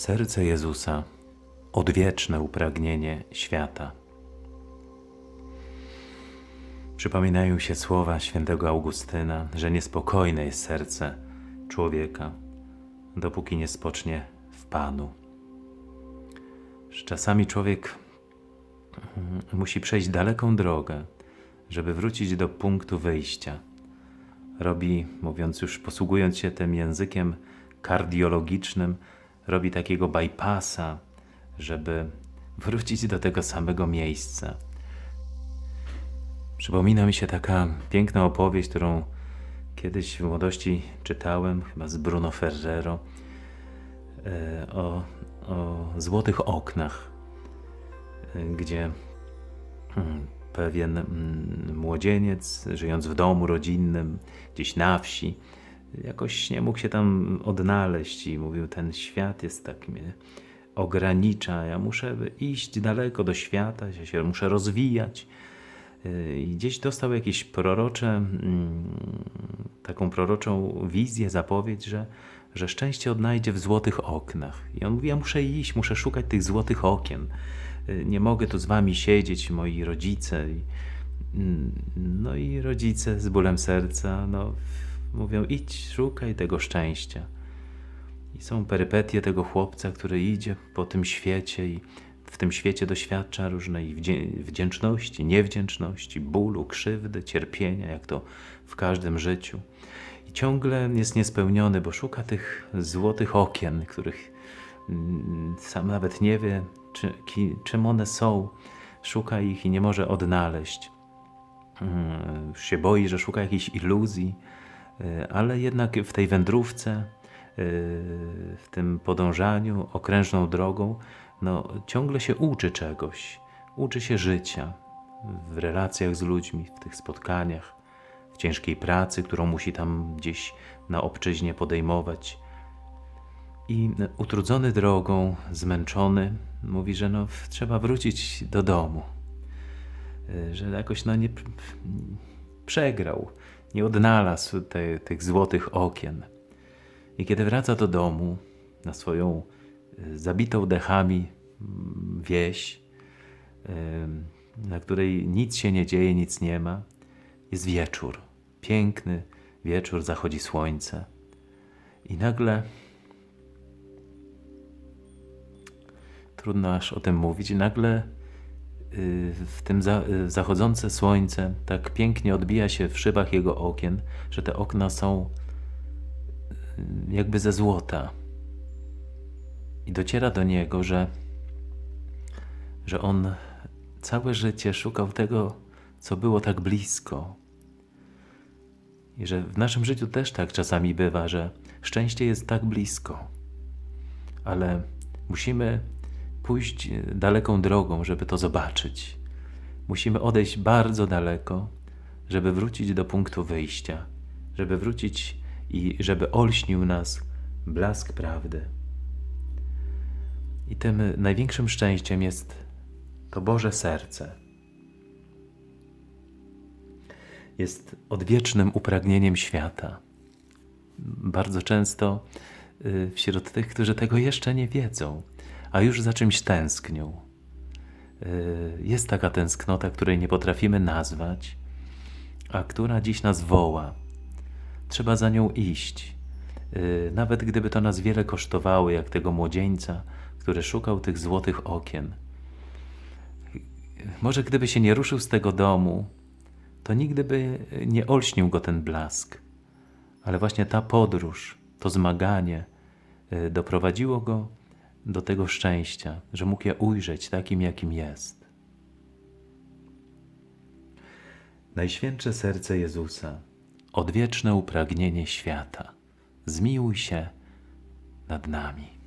Serce Jezusa, odwieczne upragnienie świata. Przypominają się słowa świętego Augustyna, że niespokojne jest serce człowieka, dopóki nie spocznie w Panu. Czasami człowiek mm, musi przejść daleką drogę, żeby wrócić do punktu wyjścia. Robi, mówiąc już, posługując się tym językiem kardiologicznym, robi takiego bypassa, żeby wrócić do tego samego miejsca. Przypomina mi się taka piękna opowieść, którą kiedyś w młodości czytałem, chyba z Bruno Ferrero, e, o, o złotych oknach, e, gdzie mm, pewien mm, młodzieniec, żyjąc w domu rodzinnym, gdzieś na wsi, jakoś nie mógł się tam odnaleźć i mówił, ten świat jest tak mnie ogranicza, ja muszę iść daleko do świata, ja się muszę rozwijać. I gdzieś dostał jakieś prorocze, mm, taką proroczą wizję, zapowiedź, że, że szczęście odnajdzie w złotych oknach. I on mówi, ja muszę iść, muszę szukać tych złotych okien. Nie mogę tu z wami siedzieć, moi rodzice. Mm, no i rodzice z bólem serca, no Mówią, idź, szukaj tego szczęścia. I są perypetie tego chłopca, który idzie po tym świecie i w tym świecie doświadcza różnej wdzięczności, niewdzięczności, bólu, krzywdy, cierpienia, jak to w każdym życiu. I ciągle jest niespełniony, bo szuka tych złotych okien, których mm, sam nawet nie wie, czy, czym one są. Szuka ich i nie może odnaleźć. Mm, się boi, że szuka jakiejś iluzji, ale jednak w tej wędrówce, e, w tym podążaniu okrężną drogą, no, ciągle się uczy czegoś. Uczy się życia w relacjach z ludźmi, w tych spotkaniach, w ciężkiej pracy, którą musi tam gdzieś na obczyźnie podejmować. I utrudzony drogą, zmęczony, mówi, że no, trzeba wrócić do domu. E, że jakoś no, nie przegrał nie odnalazł te, tych złotych okien. I kiedy wraca do domu, na swoją e, zabitą dechami mm, wieś, na której nic się nie dzieje, nic nie ma, jest wieczór. Piękny wieczór, zachodzi słońce. I nagle trudno aż o tym mówić, nagle w tym za, zachodzące słońce tak pięknie odbija się w szybach jego okien, że te okna są y, jakby ze złota. I dociera do niego, że, że on całe życie szukał tego, co było tak blisko. I że w naszym życiu też tak czasami bywa, że szczęście jest tak blisko, ale musimy pójść daleką drogą, żeby to zobaczyć. Musimy odejść bardzo daleko, żeby wrócić do punktu wyjścia, żeby wrócić i żeby olśnił nas blask prawdy. I tym największym szczęściem jest to Boże serce. Jest odwiecznym upragnieniem świata. Bardzo często y, wśród tych, którzy tego jeszcze nie wiedzą, a już za czymś tęsknią. Y, jest taka tęsknota, której nie potrafimy nazwać, a która dziś nas woła. Trzeba za nią iść. Y, nawet gdyby to nas wiele kosztowało, jak tego młodzieńca, który szukał tych złotych okien. Może gdyby się nie ruszył z tego domu, to nigdy by nie olśnił go ten blask. Ale właśnie ta podróż, to zmaganie y, doprowadziło go do tego szczęścia, że mógł je ujrzeć takim, jakim jest. Najświętsze serce Jezusa, odwieczne upragnienie świata, zmiłuj się nad nami.